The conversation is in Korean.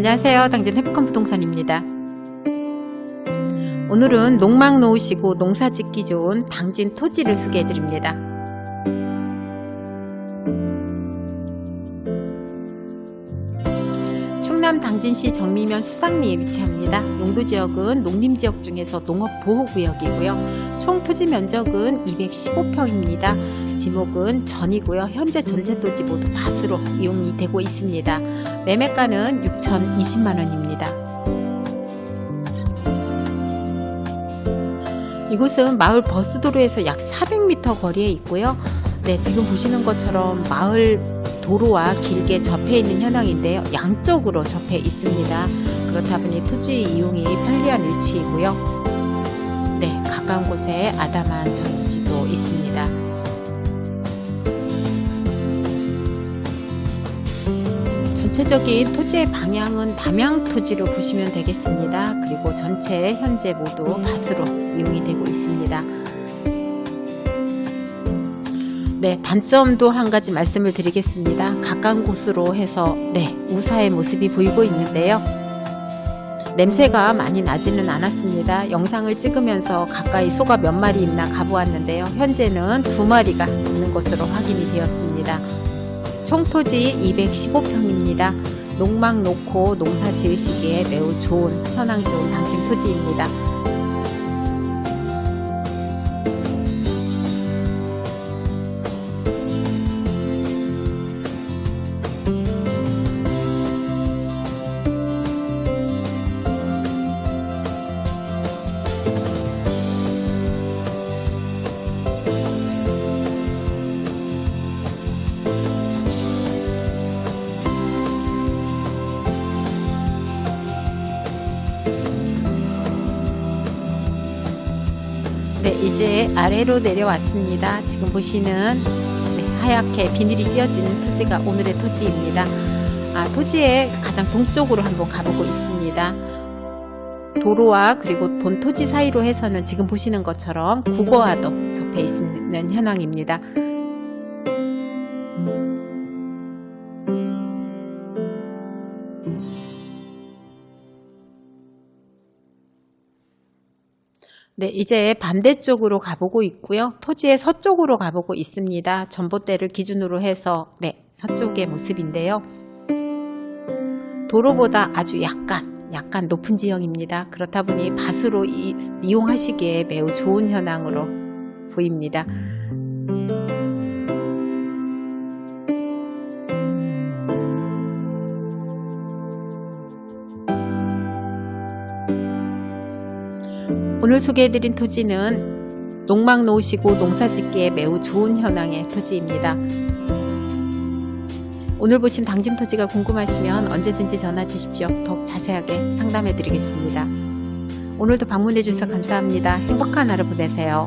안녕하세요. 당진 해북한 부동산입니다. 오늘은 농막 놓으시고 농사 짓기 좋은 당진 토지를 소개해 드립니다. 충남 당진시 정미면 수당리에 위치합니다. 용도 지역은 농림 지역 중에서 농업 보호 구역이고요. 총 토지 면적은 215평입니다. 지목은 전이고요. 현재 전체 토지 모두 밭으로 이용이 되고 있습니다. 매매가는 6,020만 원입니다. 이곳은 마을 버스도로에서 약 400m 거리에 있고요. 네, 지금 보시는 것처럼 마을 도로와 길게 접해 있는 현황인데요. 양쪽으로 접해 있습니다. 그렇다 보니 토지 이용이 편리한 위치이고요. 네, 가까운 곳에 아담한 저수지도 있습니다. 전체적인 토지의 방향은 남향 토지로 보시면 되겠습니다. 그리고 전체 현재 모두 밭으로 이용이 되고 있습니다. 네, 단점도 한 가지 말씀을 드리겠습니다. 가까운 곳으로 해서 네, 우사의 모습이 보이고 있는데요. 냄새가 많이 나지는 않았습니다. 영상을 찍으면서 가까이 소가 몇 마리 있나 가보았는데요. 현재는 두 마리가 있는 것으로 확인이 되었습니다. 총토지 215평입니다. 농막 놓고 농사 지으시기에 매우 좋은 현황 좋은 당진 토지입니다. 이제 아래로 내려왔습니다. 지금 보시는 네, 하얗게 비닐이 씌어진 토지가 오늘의 토지입니다. 아, 토지의 가장 동쪽으로 한번 가보고 있습니다. 도로와 그리고 본 토지 사이로 해서는 지금 보시는 것처럼 국어와도 접해 있는 현황입니다. 네, 이제 반대쪽으로 가보고 있고요. 토지의 서쪽으로 가보고 있습니다. 전봇대를 기준으로 해서 네, 서쪽의 모습인데요. 도로보다 아주 약간 약간 높은 지형입니다. 그렇다 보니 밭으로 이, 이용하시기에 매우 좋은 현황으로 보입니다. 오늘 소개해드린 토지는 농막 놓으시고 농사 짓기에 매우 좋은 현황의 토지입니다. 오늘 보신 당진 토지가 궁금하시면 언제든지 전화 주십시오. 더욱 자세하게 상담해 드리겠습니다. 오늘도 방문해 주셔서 감사합니다. 행복한 하루 보내세요.